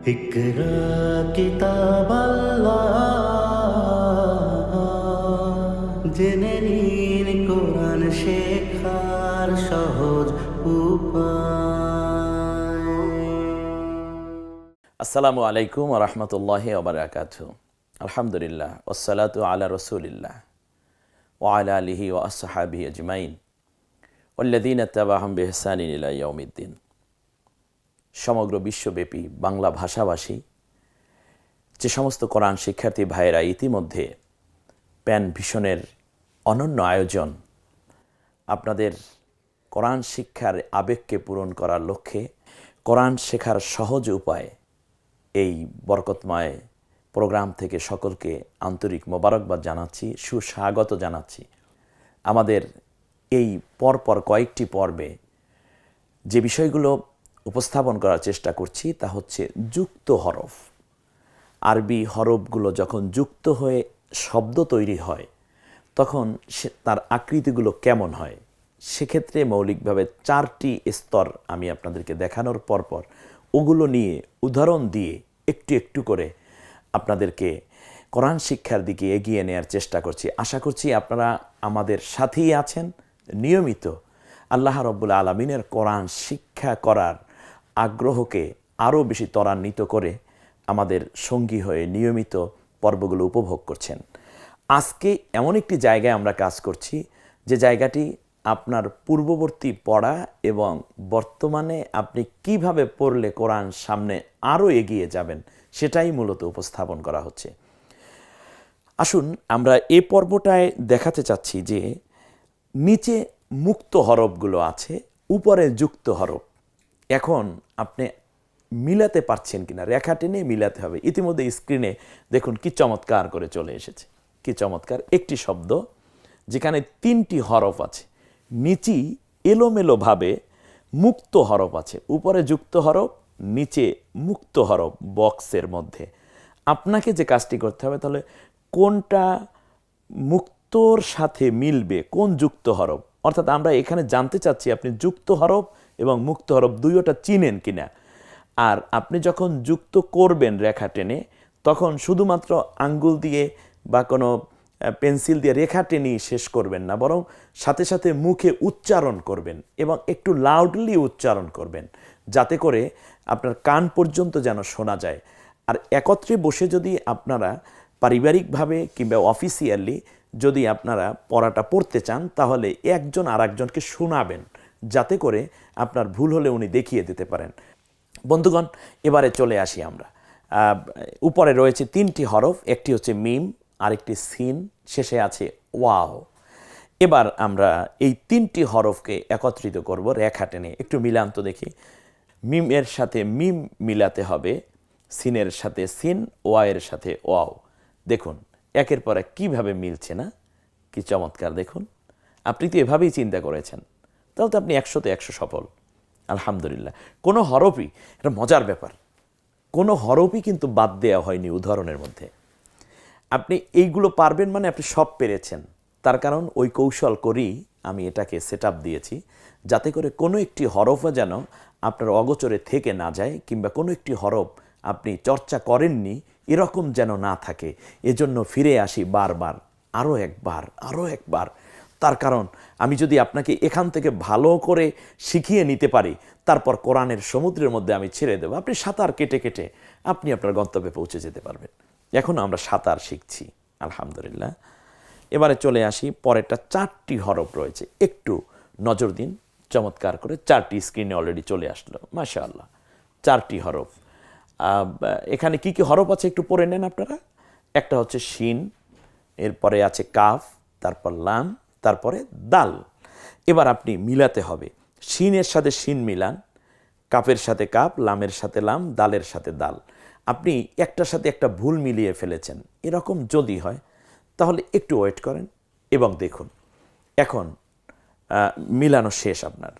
اقرا কিতাব জেনে নিন কোরআন শেখার সহজ উপায় আসসালামু আলাইকুম রহমতুল্লাহ ওবরাকাত আলহামদুলিল্লাহ ওসালাতু আলা রসুলিল্লাহ ওয়ালা আলিহি ও আসহাবি আজমাইন ওল্লাদিন আত্তাবাহম বেহসানিন ইলাইয়মিদ্দিন সমগ্র বিশ্বব্যাপী বাংলা ভাষাভাষী, যে সমস্ত কোরআন শিক্ষার্থী ভাইয়েরা ইতিমধ্যে প্যান ভীষণের অনন্য আয়োজন আপনাদের কোরআন শিক্ষার আবেগকে পূরণ করার লক্ষ্যে, কোরআন শেখার সহজ উপায় এই বরকতময় প্রোগ্রাম থেকে সকলকে আন্তরিক মোবারকবাদ জানাচ্ছি, সুস্বাগত জানাচ্ছি। আমাদের এই পরপর কয়েকটি পর্বে যে বিষয়গুলো উপস্থাপন করার চেষ্টা করছি তা হচ্ছে যুক্ত হরফ। আরবি হরফগুলো যখন যুক্ত হয়ে শব্দ তৈরি হয়, তখন সে, তার আকৃতিগুলো কেমন হয়? সেক্ষেত্রে মৌলিকভাবে চারটি স্তর আমি আপনাদেরকে দেখানোর পরপর ওগুলো নিয়ে উদাহরণ দিয়ে একটু একটু করে আপনাদেরকে কোরআন শিক্ষার দিকে এগিয়ে নেওয়ার চেষ্টা করছি। আশা করছি আপনারা আমাদের সাথেই আছেন। নিয়মিত আল্লাহ রব্বুল আলমিনের কোরআন শিক্ষা করার আগ্রহকে আরও বেশি ত্বরান্বিত করে আমাদের সঙ্গী হয়ে নিয়মিত পর্বগুলো উপভোগ করছেন। আজকে এমন একটি জায়গায় আমরা কাজ করছি, যে জায়গাটি আপনার পূর্ববর্তী পড়া এবং বর্তমানে আপনি কীভাবে পড়লে কোরআন সামনে আরও এগিয়ে যাবেন, সেটাই মূলত উপস্থাপন করা হচ্ছে। আসুন, আমরা এ পর্বটায় দেখাতে চাচ্ছি যে নিচে মুক্ত হরফগুলো আছে, উপরে যুক্ত হরফ। এখন আপনি মিলাতে পারছেন কিনা? রেখা টেনে মিলাতে হবে। ইতিমধ্যে স্ক্রিনে দেখুন কি চমৎকার করে চলে এসেছে। কি চমৎকার। একটি শব্দ যেখানে তিনটি হরফ আছে। নিচি এলোমেলোভাবে মুক্ত হরফ আছে। উপরে যুক্ত হরফ, নিচে মুক্ত হরফ বক্সের মধ্যে। আপনাকে যে কাজটি করতে হবে তাহলে কোনটা মুক্তর সাথে মিলবে, কোন যুক্ত হরফ? অর্থাৎ আমরা এখানে জানতে চাচ্ছি আপনি যুক্ত হরফ এবং মুক্ত হরফ দুইটা চিনেন কিনা। আর আপনি যখন যুক্ত করবেন রেখা টেনে, তখন শুধুমাত্র আঙ্গুল দিয়ে বা কোনো পেন্সিল দিয়ে রেখা টেনে শেষ করবেন না, বরং সাথে সাথে মুখে উচ্চারণ করবেন এবং একটু লাউডলি উচ্চারণ করবেন, যাতে করে আপনার কান পর্যন্ত যেন শোনা যায়। আর একত্রে বসে যদি আপনারা পারিবারিকভাবে কিংবা অফিসিয়ালি যদি আপনারা পড়াটা পড়তে চান, তাহলে একজন আর একজনকে শোনাবেন। যাতে করে আপনার ভুল হলে উনি দেখিয়ে দিতে পারেন। বন্ধুগণ, এবারে চলে আসি আমরা। উপরে রয়েছে তিনটি হরফ, একটি হচ্ছে মিম, আরেকটি সিন, শেষে আছে ওয়াও। এবার আমরা এই তিনটি হরফকে একত্রিত করব রেখা টেনে। একটু মিলান তো দেখি। মিমের সাথে মিম মিলাতে হবে, সিনের সাথে সিন ওয়ায়ের সাথে ওয়াও। দেখুন, একের পর এক কীভাবে মিলছে না? কি চমৎকার, দেখুন। আপনি তো এভাবেই চিন্তা করেছেন। তাহলে তো আপনি একশোতে একশো সফল। আলহামদুলিল্লাহ। কোনো হরফই, এটা মজার ব্যাপার। কোনো হরফই কিন্তু বাদ দেওয়া হয়নি উদাহরণের মধ্যে। আপনি এইগুলো পারবেন মানে আপনি সব পেরেছেন। তার কারণ ওই কৌশল করেই আমি এটাকে সেট দিয়েছি, যাতে করে কোনো একটি হরফও যেন আপনার অগোচরে থেকে না যায়, কিংবা কোনো একটি হরফ আপনি চর্চা করেননি, এরকম যেন না থাকে। এজন্য ফিরে আসি বারবার আরও একবার আরও একবার। তার কারণ, আমি যদি আপনাকে এখান থেকে ভালো করে শিখিয়ে নিতে পারি, তারপর কোরআনের সমুদ্রের মধ্যে আমি ছেড়ে দেবো। আপনি সাঁতার কেটে কেটে আপনি আপনার গন্তব্যে পৌঁছে যেতে পারবেন। এখন আমরা সাঁতার শিখছি, আলহামদুলিল্লাহ। এবারে চলে আসি, পরেরটা চারটি হরফ রয়েছে। একটু নজর দিন, চমৎকার করে চারটি স্ক্রিনে অলরেডি চলে আসলো মাশা আল্লাহ চারটি হরফ। এখানে কি কি হরফ আছে একটু পড়ে নেন আপনারা? একটা হচ্ছে শিন, এরপরে আছে কাফ, তারপর লাম তারপরে দাল। এবার আপনি মিলাতে হবে। শিনের সাথে শিন মিলান, কাপের সাথে কাপ, লামের সাথে লাম, দালের সাথে দাল। আপনি একটার সাথে একটা ভুল মিলিয়ে ফেলেছেন। এরকম যদি হয়, তাহলে একটু ওয়েট করেন এবং দেখুন। এখন মিলানো শেষ আপনার।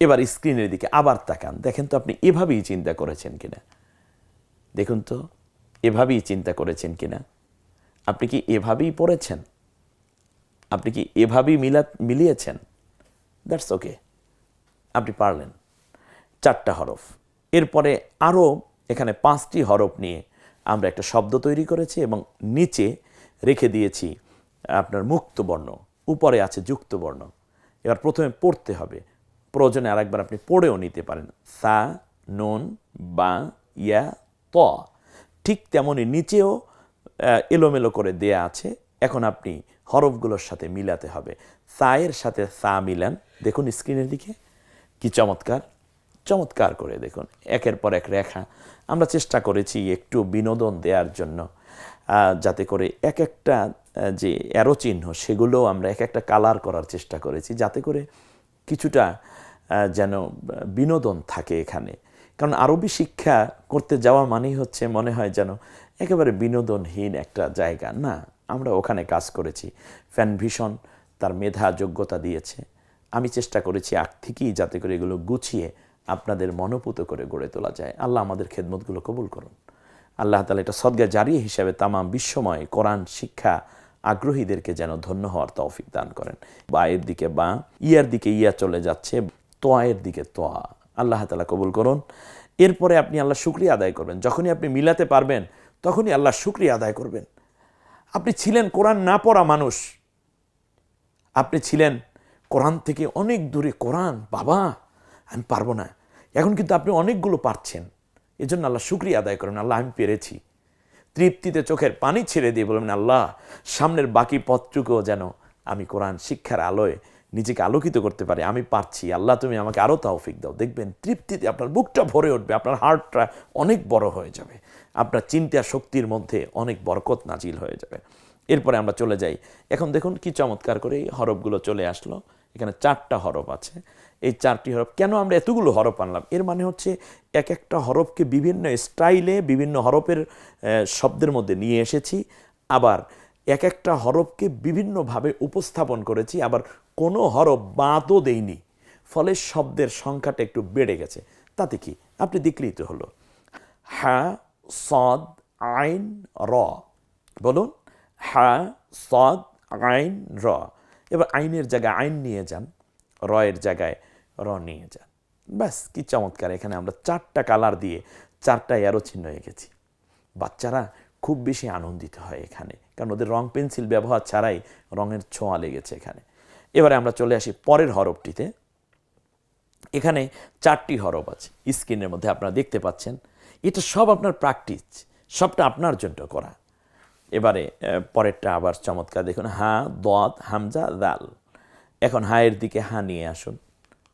এবার স্ক্রিনের দিকে আবার তাকান। দেখেন তো আপনি এভাবেই চিন্তা করেছেন কিনা। দেখুন তো, এভাবেই চিন্তা করেছেন কিনা। আপনি কি এভাবেই পড়েছেন? আপনি কি এভাবেই মিলা, মিলিয়েছেন? দ্যাটস ওকে আপনি পারলেন। চারটা হরফ। এরপরে আরও এখানে পাঁচটি হরফ নিয়ে আমরা একটা শব্দ তৈরি করেছি এবং নিচে রেখে দিয়েছি আপনার মুক্ত বর্ণ। উপরে আছে যুক্ত বর্ণ। এবার প্রথমে পড়তে হবে। প্রয়োজনে আরেকবার আপনি পড়েও নিতে পারেন। সা, নুন, বা, ইয়া, ত। ঠিক তেমনই নিচেও এলোমেলো করে দেয়া আছে। এখন আপনি হরফগুলোর সাথে মিলাতে হবে। সায়ের সাথে সা মিলান। দেখুন স্ক্রিনের দিকে। কি চমৎকার। চমৎকার করে দেখুন। একের পর এক রেখা। আমরা চেষ্টা করেছি একটু বিনোদন দেওয়ার জন্য যাতে করে এক একটা যে অ্যারো চিহ্ন সেগুলো আমরা এক একটা কালার করার চেষ্টা করেছি, যাতে করে কিছুটা যেন বিনোদন থাকে এখানে। কারণ আরবি শিক্ষা করতে যাওয়া মানেই হচ্ছে, মনে হয় যেন, একেবারে বিনোদনহীন একটা জায়গা। না। আমরা ওখানে কাজ করেছি। ফ্যান ভীষণ, তার মেধা, যোগ্যতা দিয়েছে। আমি চেষ্টা করেছি আগ থেকেই যাতে করে এগুলো গুছিয়ে আপনাদের মনোপুত করে গড়ে তোলা যায়। আল্লাহ আমাদের খেদমতগুলো কবুল করুন। আল্লাহ তালা এটা সদ্গা জারি হিসাবে তামাম বিশ্বময় কোরআন, শিক্ষা আগ্রহীদেরকে যেন ধন্য হওয়ার তৌফিক দান করেন। বা এর দিকে বা, ইয়ার দিকে ইয়া চলে যাচ্ছে, তোয়ায়ের দিকে তোয়া। আল্লাহ তালা কবুল করুন। এরপরে আপনি আল্লাহ শুক্রিয়া আদায় করবেন। যখনই আপনি মিলাতে পারবেন, তখনই আল্লাহ শুক্রিয়া আদায় করবেন। আপনি ছিলেন কোরআন না পড়া মানুষ। আপনি ছিলেন কোরআন থেকে অনেক দূরে, কোরআন, বাবা, আমি পারব না। এখন কিন্তু আপনি অনেকগুলো পারছেন। এজন্য আল্লাহ শুক্রিয়া আদায় করেন, আল্লাহ আমি পেরেছি। তৃপ্তিতে চোখের পানি ছেড়ে দিয়ে বলবেন, আল্লাহ, সামনের বাকি পথটুকুও যেন আমি কোরআন শিক্ষার আলোয় নিজেকে আলোকিত করতে পারি। আমি পারছি। আল্লাহ, তুমি আমাকে আরও তৌফিক দাও। দেখবেন তৃপ্তিতে আপনার বুকটা ভরে উঠবে, আপনার হার্টটা অনেক বড় হয়ে যাবে। আপনার চিন্তা শক্তির মধ্যে অনেক বরকত নাজিল হয়ে যাবে। এরপরে আমরা চলে যাই। এখন দেখুন কি চমৎকার করে এই হরফগুলো চলে আসলো। এখানে চারটা হরফ আছে। এই চারটি হরফ, কেন আমরা এতগুলো হরফ আনলাম? এর মানে হচ্ছে এক একটা হরফকে বিভিন্ন স্টাইলে বিভিন্ন হরফের শব্দের মধ্যে নিয়ে এসেছি। আবার এক একটা হরফকে বিভিন্নভাবে উপস্থাপন করেছি। আবার কোনো হরফ বাদও দেইনি। ফলে শব্দের সংখ্যাটা একটু বেড়ে গেছে। তাতে কি? আপনি দেখলেই হলো। হা সদ আইন র। বলুন, হা, সদ আইন র। এবার আইনের জায়গায় আইন নিয়ে যান, রয়ের জায়গায় র নিয়ে যান। ব্যাস, কি চমৎকার, এখানে আমরা চারটা কালার দিয়ে চারটা অ্যারো চিহ্ন এঁকেছি বাচ্চারা খুব বেশি আনন্দিত হয় এখানে, কারণ ওদের রং পেন্সিল ব্যবহার ছাড়াই রঙের ছোঁয়া লেগেছে এখানে। এবারে আমরা চলে আসি পরের হরফটিতে। এখানে চারটি হরফ আছে, স্ক্রিনের মধ্যে আপনারা দেখতে পাচ্ছেন। এটা সব আপনার প্র্যাকটিস সবটা আপনার জন্য করা। এবারে পরেরটা আবার চমৎকার, দেখুন, হা দত হামজা, দাল। এখন হায়ের দিকে হা নিয়ে আসুন।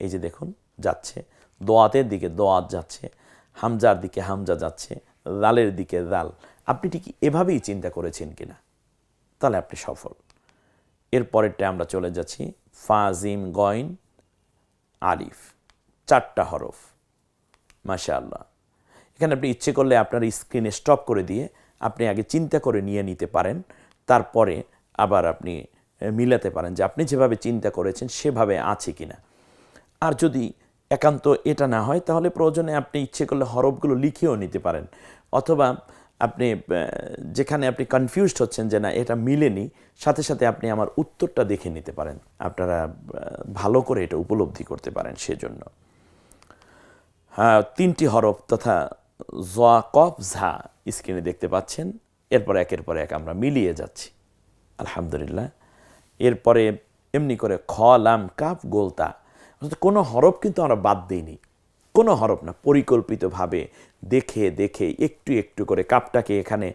এই যে দেখুন, যাচ্ছে। দোয়াতের দিকে দোয়াত যাচ্ছে, হামজার দিকে হামজা যাচ্ছে, দালের দিকে দাল। আপনি ঠিক এভাবেই চিন্তা করেছেন কিনা? তাহলে আপনি সফল। এর পরেরটা আমরা চলে যাচ্ছি ফাজিম গয়ন আলিফ। চারটা হরফ। মাশা আল্লাহ এখানে আপনি ইচ্ছে করলে আপনার স্ক্রিনে স্টপ করে দিয়ে আপনি আগে চিন্তা করে নিয়ে নিতে পারেন। তারপরে আবার আপনি মিলাতে পারেন যে আপনি যেভাবে চিন্তা করেছেন সেভাবে আছে কি না আর যদি একান্ত এটা না হয়, তাহলে প্রয়োজনে আপনি ইচ্ছে করলে হরফগুলো লিখেও নিতে পারেন। অথবা আপনি যেখানে আপনি কনফিউজড হচ্ছেন যে না, এটা মিলেনি, সাথে সাথে আপনি আমার উত্তরটা দেখে নিতে পারেন। আপনারা ভালো করে এটা উপলব্ধি করতে পারেন সেজন্য। হ্যাঁ তিনটি হরফ তথা জোয়া কফ ঝা স্ক্রিনে দেখতে পাচ্ছেন। এরপর একের পর এক আমরা মিলিয়ে যাচ্ছি। আলহামদুলিল্লাহ। এরপরে এমনি করে খ, লাম কাপ গোলতা। কোনো হরফ কিন্তু আমরা বাদ দিইনি। কোনো হরফ না, পরিকল্পিতভাবে দেখে দেখে, একটু একটু করে কাপটাকে এখানে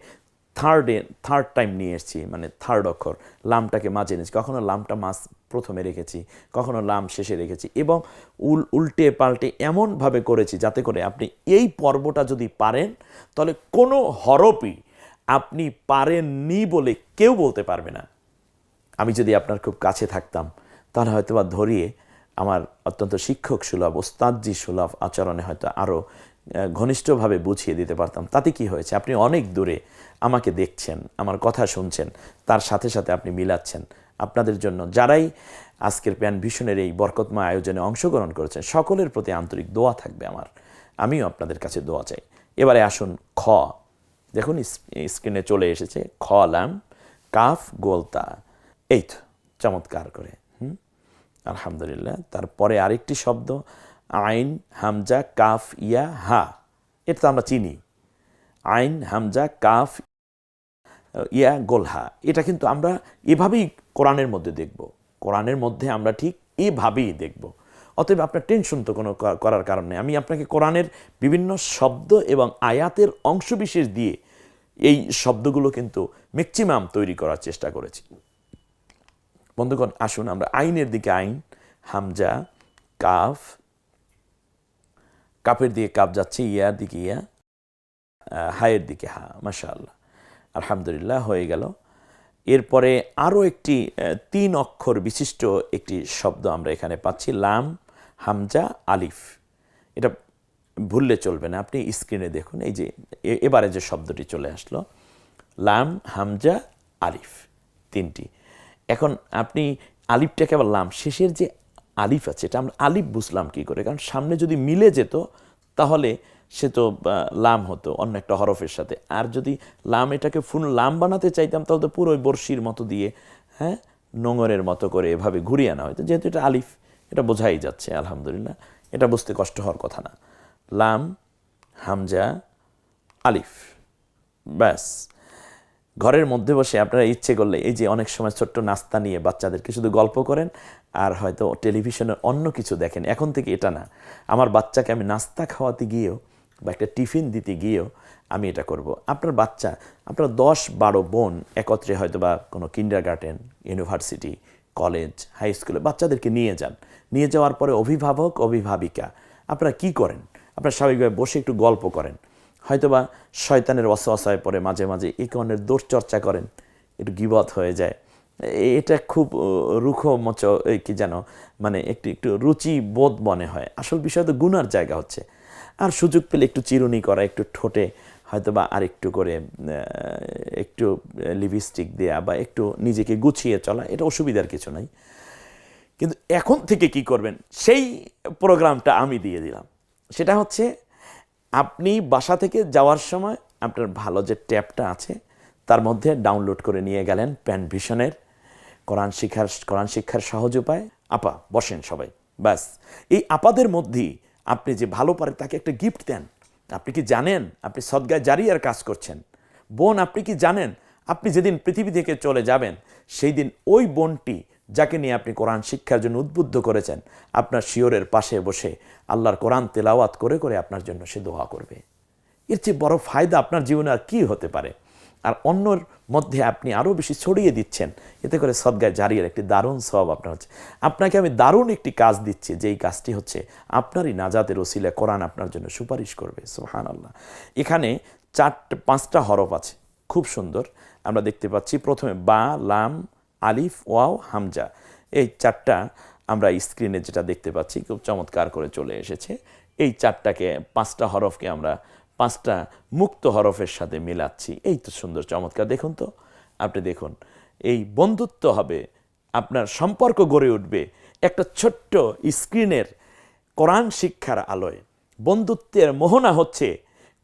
থার্ডে থার্ড টাইম নিয়ে এসেছি মানে থার্ড অক্ষর। লামটাকে মাঝে নিয়েছি কখনো লামটা মাছ প্রথমে রেখেছি, কখনো লাম শেষে রেখেছি এবং উল, উল্টে পাল্টে এমনভাবে করেছি যাতে করে আপনি এই পর্বটা যদি পারেন, তাহলে কোনো হরফই আপনি পারেননি বলে কেউ বলতে পারবে না। আমি যদি আপনার খুব কাছে থাকতাম, তাহলে হয়তো বা ধরিয়ে আমার অত্যন্ত শিক্ষক সুলভ, ওস্তাদজি সুলভ আচরণে হয়তো আরও ঘনিষ্ঠভাবে বুঝিয়ে দিতে পারতাম। তাতে কি হয়েছে? আপনি অনেক দূরে আমাকে দেখছেন, আমার কথা শুনছেন, তার সাথে সাথে আপনি মিলাচ্ছেন। আপনাদের জন্য যারাই আজকের প্যান ভীষণের এই বরকতময় আয়োজনে অংশগ্রহণ করেছেন, সকলের প্রতি আন্তরিক দোয়া থাকবে আমার। আমিও আপনাদের কাছে দোয়া চাই। এবারে আসুন খ। দেখুন স্ক্রিনে চলে এসেছে, খ লাম, কাফ গোলতা এই তো, চমৎকার করে। হুম? আলহামদুলিল্লাহ। তারপরে আরেকটি শব্দ আইন, হামজা, কাফ, ইয়া, হা। এটা তো আমরা চিনি। আইন, হামজা, কাফ, ইয়া গোলহা এটা কিন্তু আমরা এভাবেই কোরআনের মধ্যে দেখব। কোরআনের মধ্যে আমরা ঠিক এভাবেই দেখব। অতএব আপনার টেনশন তো কোনো করার কারণ নেই। আমি আপনাকে কোরআনের বিভিন্ন শব্দ এবং আয়াতের অংশবিশেষ দিয়ে এই শব্দগুলো কিন্তু ম্যাক্সিমাম তৈরি করার চেষ্টা করেছি। বন্ধুগণ, আসুন আমরা আইনের দিকে আইন, হামজা, কাফ কাপের দিকে কাপ যাচ্ছে, ইয়ার দিকে ইয়া হায়ের দিকে হা, মাশাআল্লাহ। আলহামদুলিল্লাহ, হয়ে গেল। এরপরে আরও একটি তিন অক্ষর বিশিষ্ট একটি শব্দ আমরা এখানে পাচ্ছি, লাম, হামজা, আলিফ। এটা ভুললে চলবে না, আপনি স্ক্রিনে দেখুন, এই যে এবারে যে শব্দটি চলে আসলো, লাম, হামজা, আলিফ, তিনটি। এখন আপনি আলিফটাকে আবার লাম, শেষের যে আলিফ আছে, এটা আমরা আলিফ বুঝলাম কি করে? কারণ সামনে যদি মিলে যেত, তাহলে সে তো লাম হতো অন্য একটা হরফের সাথে। আর যদি লাম এটাকে ফুল লাম বানাতে চাইতাম, তাহলে তো পুরো ওই বর্ষির মতো দিয়ে হ্যাঁ নোঙরের মতো করে এভাবে ঘুরিয়ে আনা হয়তো। যেহেতু এটা আলিফ, এটা বোঝাই যাচ্ছে, আলহামদুলিল্লাহ। এটা বুঝতে কষ্ট হওয়ার কথা না। লাম, হামজা, আলিফ, ব্যাস। ঘরের মধ্যে বসে আপনারা ইচ্ছে করলে এই যে অনেক সময় ছোট্ট নাস্তা নিয়ে বাচ্চাদেরকে শুধু গল্প করেন আর হয়তো টেলিভিশনে অন্য কিছু দেখেন, এখন থেকে এটা না। আমার বাচ্চাকে আমি নাস্তা খাওয়াতে গিয়েও বা একটা টিফিন দিতে গিয়েও আমি এটা করব। আপনার বাচ্চা, আপনার দশ বারো বোন একত্রে হয়তো বা কোনো kindergarten university college high স্কুলে বাচ্চাদেরকে নিয়ে যান। নিয়ে যাওয়ার পরে অভিভাবক, অভিভাবিকা, আপনারা কি করেন? আপনারা স্বাভাবিকভাবে বসে একটু গল্প করেন। হয়তোবা শয়তানের অসহায় পরে মাঝে মাঝে এই কারণের দোষ চর্চা করেন একটু গিবত হয়ে যায়। এটা খুব আহ, রুখো মচ কি যেন মানে একটু একটু রুচি বোধ মনে হয়। আসল বিষয় তো গুনার জায়গা হচ্ছে। আর সুযোগ পেলে একটু চিরুনি করা একটু ঠোঁটে হয়তোবা আর একটু করে একটু লিপস্টিক দেয়া বা একটু নিজেকে গুছিয়ে চলা এটা অসুবিধার কিছু নাই। কিন্তু এখন থেকে কি করবেন? সেই প্রোগ্রামটা আমি দিয়ে দিলাম। সেটা হচ্ছে আপনি বাসা থেকে যাওয়ার সময় আপনার ভালো যে ট্যাবটা আছে, তার মধ্যে ডাউনলোড করে নিয়ে গেলেন প্যান ভিশনের। কোরআন শিক্ষার কোরআন শিক্ষার সহজ উপায়। আপা, বসেন সবাই। ব্যাস। এই আপাদের মধ্যেই আপনি যে ভালো পারে তাকে একটা গিফট দেন। আপনি কি জানেন? আপনি সদ্গায় জারিয়ার কাজ করছেন। বোন, আপনি কি জানেন? আপনি যেদিন পৃথিবী থেকে চলে যাবেন, সেই দিন ওই বোনটি যাকে নিয়ে আপনি কোরআন শিক্ষার জন্য উদ্বুদ্ধ করেছেন, আপনার শিওরের পাশে বসে আল্লাহর কোরআন তেলাওয়াত করে করে আপনার জন্য সে দোয়া করবে। এর চেয়ে বড় ফায়দা আপনার জীবনে আর কী হতে পারে? আর অন্যর মধ্যে আপনি আরও বেশি ছড়িয়ে দিচ্ছেন, এতে করে সদ্গায় জারিয়ার একটি দারুণ স্বভাব আপনার হচ্ছে। আপনাকে আমি দারুণ একটি কাজ দিচ্ছি, যেই কাজটি হচ্ছে আপনারই নাজাতের ওসিলা কোরআন আপনার জন্য সুপারিশ করবে সোহান আল্লাহ এখানে চারটে, পাঁচটা হরফ আছে, খুব সুন্দর। আমরা দেখতে পাচ্ছি প্রথমে বা, লাম আলিফ, ওয়াও, হামজা। এই চারটা আমরা স্ক্রিনে যেটা দেখতে পাচ্ছি, খুব চমৎকার করে চলে এসেছে। এই চারটাকে, পাঁচটা হরফকে আমরা, পাঁচটা মুক্ত হরফের সাথে মেলাচ্ছি। এই তো সুন্দর, চমৎকার। দেখুন তো, আপনি দেখুন, এই বন্ধুত্ব হবে, আপনার সম্পর্ক গড়ে উঠবে একটা ছোট্ট স্ক্রিনের কোরআন শিক্ষার আলোয়। বন্ধুত্বের মোহনা হচ্ছে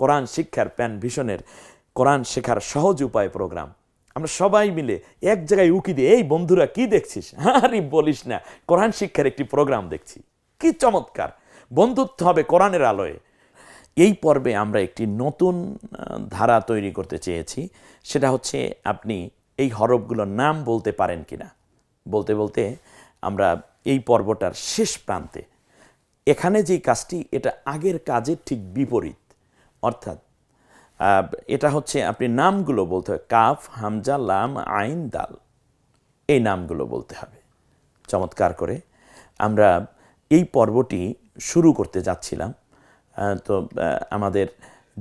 কোরআন শিক্ষার প্যান ভীষণের কোরআন শেখার সহজ উপায় প্রোগ্রাম। আমরা সবাই মিলে এক জায়গায় উকি দিয়ে, এই বন্ধুরা, কি দেখছিস? আরে বলিস না, কোরআন শিক্ষার একটি প্রোগ্রাম দেখছি। কি চমৎকার! বন্ধুত্ব হবে কোরআনের আলোয়। এই পর্বে আমরা একটি নতুন ধারা তৈরি করতে চেয়েছি। সেটা হচ্ছে, আপনি এই হরফগুলোর নাম বলতে পারেন কিনা? বলতে বলতে আমরা এই পর্বটার শেষ প্রান্তে, এখানে যেই কাজটি, এটা আগের কাজের ঠিক বিপরীত, অর্থাৎ এটা হচ্ছে আপনি নামগুলো বলতে হবে। কাফ, হামজা, লাম, আইন, দাল। এই নামগুলো বলতে হবে। চমৎকার করে। আমরা এই পর্বটি শুরু করতে যাচ্ছিলাম। তো আমাদের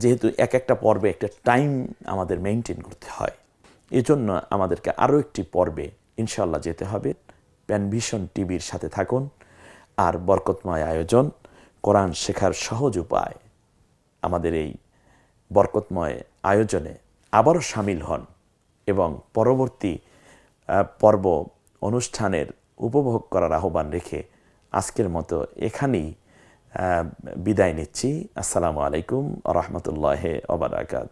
যেহেতু এক একটা পর্বে একটা টাইম আমাদের মেনটেন করতে হয়, এজন্য আমাদেরকে আরও একটি পর্বে ইনশাল্লাহ যেতে হবে। প্যানভিশন টিভির সাথে থাকুন আর বরকতময় আয়োজন, কোরআন শেখার সহজ উপায়। আমাদের এই বরকতময় আয়োজনে আবারও সামিল হন এবং পরবর্তী পর্ব অনুষ্ঠানের উপভোগ করার আহ্বান রেখে আজকের মতো এখানেই বিদায় নিচ্ছি। আসসালামু আলাইকুম রহমতুল্লাহ ওবরাকাত